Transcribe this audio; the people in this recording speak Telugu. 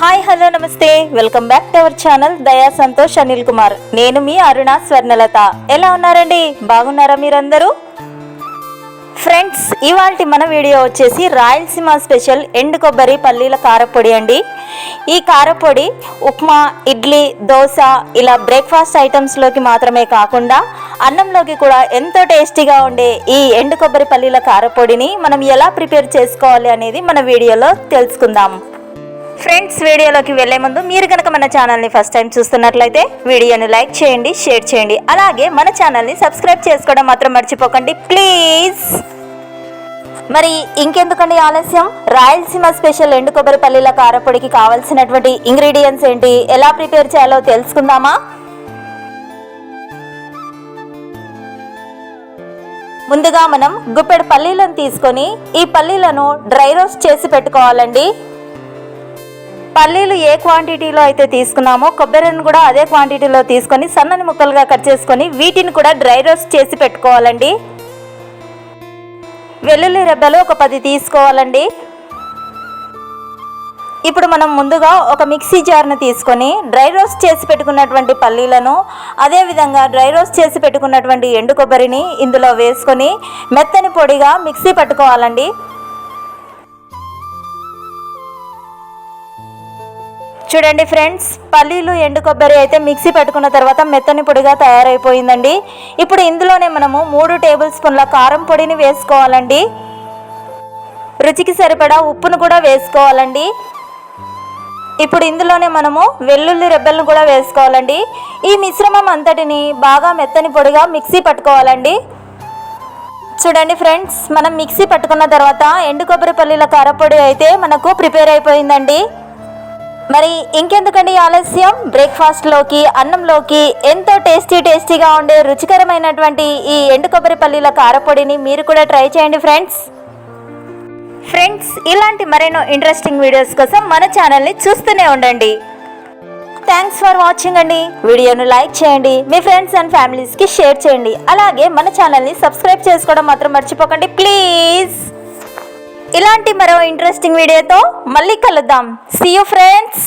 హాయ్ హలో నమస్తే. Welcome back to our channel Daya Santosh Anil Kumar. నేను మీ అరుణ స్వర్ణలత. ఎలా ఉన్నారండి? బాగున్నారా మీరందరూ? ఫ్రెండ్స్ ఇవాళ మన వీడియో వచ్చేసి రాయలసీమ స్పెషల్ ఎండు కొబ్బరి పల్లీల కారపొడి అండి. ఈ కారపొడి ఉప్మా ఇడ్లీ దోశ ఇలా బ్రేక్ఫాస్ట్ ఐటమ్స్లోకి మాత్రమే కాకుండా అన్నంలోకి కూడా ఎంతో టేస్టీగా ఉండే ఈ ఎండు కొబ్బరి పల్లీల కారపొడిని మనం ఎలా ప్రిపేర్ చేసుకోవాలి అనేది మన వీడియోలో తెలుసుకుందాం. ఫ్రెండ్స్ వీడియోలోకి వెళ్ళే ముందు మీరు కనుక మన ఛానల్ని ఫస్ట్ టైం చూస్తున్నట్లయితే వీడియోని లైక్ చేయండి షేర్ చేయండి. అలాగే మన ఛానల్ని సబ్స్క్రైబ్ చేసుకోవడం మాత్రం మర్చిపోకండి. ప్లీజ్ మరి ఇంకెందుకండి ఆలస్యం? రాయలసీమ స్పెషల్ ఎండు కొబ్బరి పల్లీల కారపొడికి కావాల్సినటువంటి ఇంగ్రీడియంట్స్ ఏంటి? ఎలా ప్రిపేర్ చేయాలో తెలుసుకుందామా? ముందుగా మనం గుప్పెడు పల్లీలను తీసుకొని ఈ పల్లీలను డ్రై రోస్ట్ చేసి పెట్టుకోవాలండి. పల్లీలు ఏ క్వాంటిటీలో అయితే తీసుకున్నామో కొబ్బరిని కూడా అదే క్వాంటిటీలో తీసుకొని సన్నని ముక్కలుగా కట్ చేసుకొని వీటిని కూడా డ్రై రోస్ట్ చేసి పెట్టుకోవాలండి. వెల్లుల్లి రెబ్బలు ఒక పది తీసుకోవాలండి. ఇప్పుడు మనం ముందుగా ఒక మిక్సీ జార్ను తీసుకొని డ్రై రోస్ట్ చేసి పెట్టుకున్నటువంటి పల్లీలను అదేవిధంగా డ్రై రోస్ట్ చేసి పెట్టుకున్నటువంటి ఎండు కొబ్బరిని ఇందులో వేసుకొని మెత్తని పొడిగా మిక్సీ పట్టుకోవాలండి. చూడండి ఫ్రెండ్స్ పల్లీలు ఎండు కొబ్బరి అయితే మిక్సీ పెట్టుకున్న తర్వాత మెత్తని పొడిగా తయారైపోయిందండి. ఇప్పుడు ఇందులోనే మనము మూడు టేబుల్ స్పూన్ల కారం పొడిని వేసుకోవాలండి. రుచికి సరిపడా ఉప్పును కూడా వేసుకోవాలండి. ఇప్పుడు ఇందులోనే మనము వెల్లుల్లి రెబ్బలను కూడా వేసుకోవాలండి. ఈ మిశ్రమం అంతటిని బాగా మెత్తని పొడిగా మిక్సీ పట్టుకోవాలండి. చూడండి ఫ్రెండ్స్ మనం మిక్సీ పట్టుకున్న తర్వాత ఎండు కొబ్బరి పల్లీల కారపొడి అయితే మనకు ప్రిపేర్ అయిపోయిందండి. మరి ఇంకెందుకండి ఆలస్యం? బ్రేక్ఫాస్ట్లోకి అన్నంలోకి ఎంతో టేస్టీ టేస్టీగా ఉండే రుచికరమైనటువంటి ఈ ఎండు కొబ్బరి పల్లీల కారపొడిని మీరు కూడా ట్రై చేయండి ఫ్రెండ్స్. ఫ్రెండ్స్ ఇలాంటి మరెన్నో ఇంట్రెస్టింగ్ వీడియోస్ కోసం మన ఛానల్ని చూస్తూనే ఉండండి. థ్యాంక్స్ ఫర్ వాచింగ్ అండి. వీడియోను లైక్ చేయండి. మీ ఫ్రెండ్స్ అండ్ ఫ్యామిలీస్కి షేర్ చేయండి. అలాగే మన ఛానల్ని సబ్స్క్రైబ్ చేసుకోవడం మాత్రం మర్చిపోకండి. ప్లీజ్! ఇలాంటి మరో ఇంట్రెస్టింగ్ వీడియోతో మళ్ళీ కలుద్దాం. See you friends